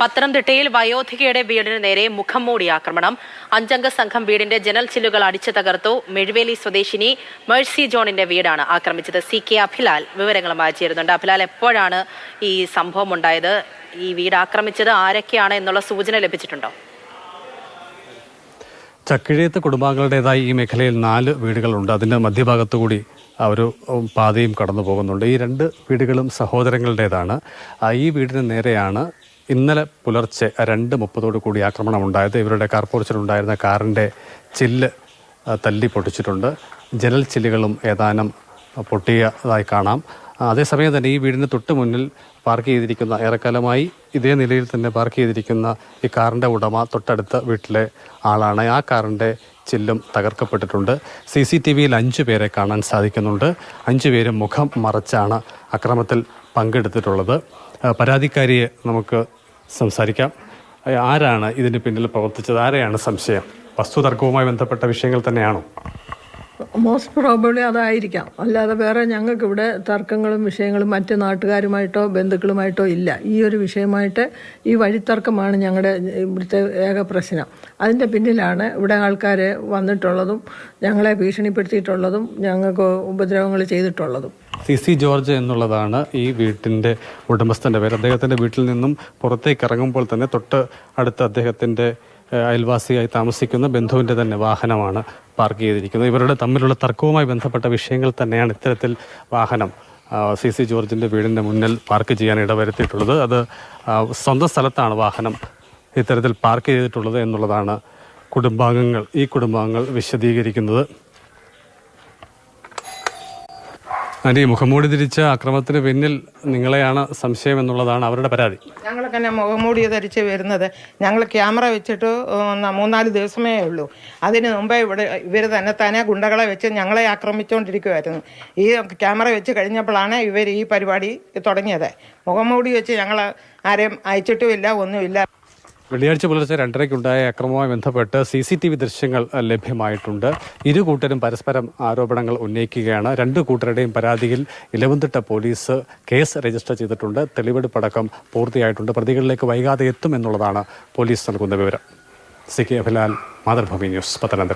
പത്തനംതിട്ടയിൽ വയോധികയുടെ വീടിന് നേരെ മുഖം മൂടി ആക്രമണം. അഞ്ചംഗ സംഘം വീടിന്റെ ജനൽ ചില്ലുകൾ അടിച്ചു തകർത്തു. മെഴുവേലി സ്വദേശിനി മേഴ്സി ജോണിന്റെ വീടാണ് ആക്രമിച്ചത്. സി കെ അഭിലാൽ വിവരങ്ങളുമായി ചേരുന്നുണ്ട്. അഭിലാൽ എപ്പോഴാണ് ഈ സംഭവം ഉണ്ടായത് ഈ വീട് ആക്രമിച്ചത് ആരൊക്കെയാണ് എന്നുള്ള സൂചന ലഭിച്ചിട്ടുണ്ടോ? ചക്കിഴയത്ത് കുടുംബാംഗങ്ങളുടേതായി ഈ മേഖലയിൽ നാല് വീടുകളുണ്ട്. അതിന്റെ മധ്യഭാഗത്തുകൂടി ഒരു പാതയും കടന്നു പോകുന്നുണ്ട് ഈ രണ്ട് വീടുകളും സഹോദരങ്ങളുടേതാണ്. ഈ വീടിന് നേരെയാണ് ഇന്നലെ പുലർച്ചെ രണ്ട് മുപ്പതോടു കൂടി ആക്രമണം ഉണ്ടായത്. ഇവരുടെ കാർ കാർപോർച്ചിലുണ്ടായിരുന്ന കാറിന്റെ ചില്ല് തല്ലി പൊട്ടിച്ചിട്ടുണ്ട്. ജനൽ ചില്ലുകളും ഏതാനും പൊട്ടിയതായി കാണാം. അതേസമയം തന്നെ ഈ വീടിന് തൊട്ട് മുന്നിൽ പാർക്ക് ചെയ്തിരിക്കുന്ന ഏറെക്കാലമായി ഇതേ നിലയിൽ തന്നെ പാർക്ക് ചെയ്തിരിക്കുന്ന ഈ കാറിന്റെ ഉടമ തൊട്ടടുത്ത വീട്ടിലെ ആളാണ്. ആ കാറിന്റെ ചില്ലും തകർക്കപ്പെട്ടിട്ടുണ്ട്. സി സി ടി വിയിൽ അഞ്ചു പേരെ കാണാൻ സാധിക്കുന്നുണ്ട്. അഞ്ച് പേരും മുഖം മറച്ചാണ് അക്രമത്തിൽ പങ്കെടുത്തിട്ടുള്ളത്. പരാതിക്കാരിയെ നമുക്ക് സംസാരിക്കാം. ആരാണ് ഇതിന് പിന്നിൽ പ്രവർത്തിച്ചത്? ആരെയാണ് സംശയം? വസ്തുതർക്കവുമായി ബന്ധപ്പെട്ട വിഷയങ്ങൾ തന്നെയാണോ? മോസ്റ്റ് പ്രോബബ്ലി അതായിരിക്കാം. അല്ലാതെ വേറെ ഞങ്ങൾക്ക് ഇവിടെ തർക്കങ്ങളും വിഷയങ്ങളും മറ്റ് നാട്ടുകാരുമായിട്ടോ ബന്ധുക്കളുമായിട്ടോ ഇല്ല. ഈ ഒരു വിഷയമായിട്ട് ഈ വഴിത്തർക്കമാണ് ഞങ്ങളുടെ ഇവിടുത്തെ ഏക പ്രശ്നം. അതിന്റെ പിന്നിലാണ് ഇവിടെ ആൾക്കാർ വന്നിട്ടുള്ളതും ഞങ്ങളെ ഭീഷണിപ്പെടുത്തിയിട്ടുള്ളതും ഞങ്ങൾക്ക് ഉപദ്രവങ്ങൾ ചെയ്തിട്ടുള്ളതും. സി സി ജോർജ് എന്നുള്ളതാണ് ഈ വീട്ടിന്റെ ഉടമസ്ഥന്റെ പേര്. അദ്ദേഹത്തിന്റെ വീട്ടിൽ നിന്നും പുറത്തേക്ക് ഇറങ്ങുമ്പോൾ തന്നെ തൊട്ട് അടുത്ത് അദ്ദേഹത്തിന്റെ അയൽവാസിയായി താമസിക്കുന്ന ബന്ധുവിന്റെ തന്നെ വാഹനമാണ് പാർക്ക് ചെയ്തിരിക്കുന്നത്. ഇവരുടെ തമ്മിലുള്ള തർക്കവുമായി ബന്ധപ്പെട്ട വിഷയങ്ങൾ തന്നെയാണ് ഇത്തരത്തിൽ വാഹനം സി സി ജോർജിന്റെ വീടിന്റെ മുന്നിൽ പാർക്ക് ചെയ്യാൻ ഇടവരുത്തിയിട്ടുള്ളത്. അത് സ്വന്തം സ്ഥലത്താണ് വാഹനം ഇത്തരത്തിൽ പാർക്ക് ചെയ്തിട്ടുള്ളത് എന്നുള്ളതാണ് കുടുംബാംഗങ്ങൾ ഈ കുടുംബാംഗങ്ങൾ വിശദീകരിക്കുന്നത്. ആന്റി മുഖംമൂടി ധരിച്ച അക്രമത്തിന് പിന്നിൽ നിങ്ങളെയാണ് സംശയം എന്നുള്ളതാണ് അവരുടെ പരാതി. ഞങ്ങളൊക്കെ തന്നെ മുഖംമൂടി ധരിച്ച് വരുന്നത് ഞങ്ങൾ ക്യാമറ വെച്ചിട്ട് മൂന്നാൽ ദിവസമേ ഉള്ളൂ. അതിന് മുമ്പേ ഇവിടെ ഇവർ തന്നെ തന്നെ ഗുണ്ടകളെ വെച്ച് ഞങ്ങളെ ആക്രമിച്ചുകൊണ്ടിരിക്കുമായിരുന്നു ഈ ക്യാമറ വെച്ച് കഴിഞ്ഞപ്പോഴാണ് ഇവർ ഈ പരിപാടി തുടങ്ങിയത്. മുഖംമൂടി വെച്ച് ഞങ്ങൾ ആരെയും അയച്ചിട്ടുമില്ല ഒന്നുമില്ല. വെള്ളിയാഴ്ച പുലർച്ചെ രണ്ടരയ്ക്കുണ്ടായ അക്രമവുമായി ബന്ധപ്പെട്ട് സി സി ടി വി ദൃശ്യങ്ങൾ ലഭ്യമായിട്ടുണ്ട്. ഇരു കൂട്ടരും പരസ്പരം ആരോപണങ്ങൾ ഉന്നയിക്കുകയാണ്. രണ്ട് കൂട്ടരുടെയും പരാതിയിൽ ഇലവന്തിട്ട പോലീസ് കേസ് രജിസ്റ്റർ ചെയ്തിട്ടുണ്ട്. തെളിവെടുപ്പടക്കം പൂർത്തിയായിട്ടുണ്ട്. പ്രതികളിലേക്ക് വൈകാതെ എത്തുമെന്നുള്ളതാണ് പോലീസ് നൽകുന്ന വിവരം. C K Abhilal Mathrubhumi news Pathanamthitta.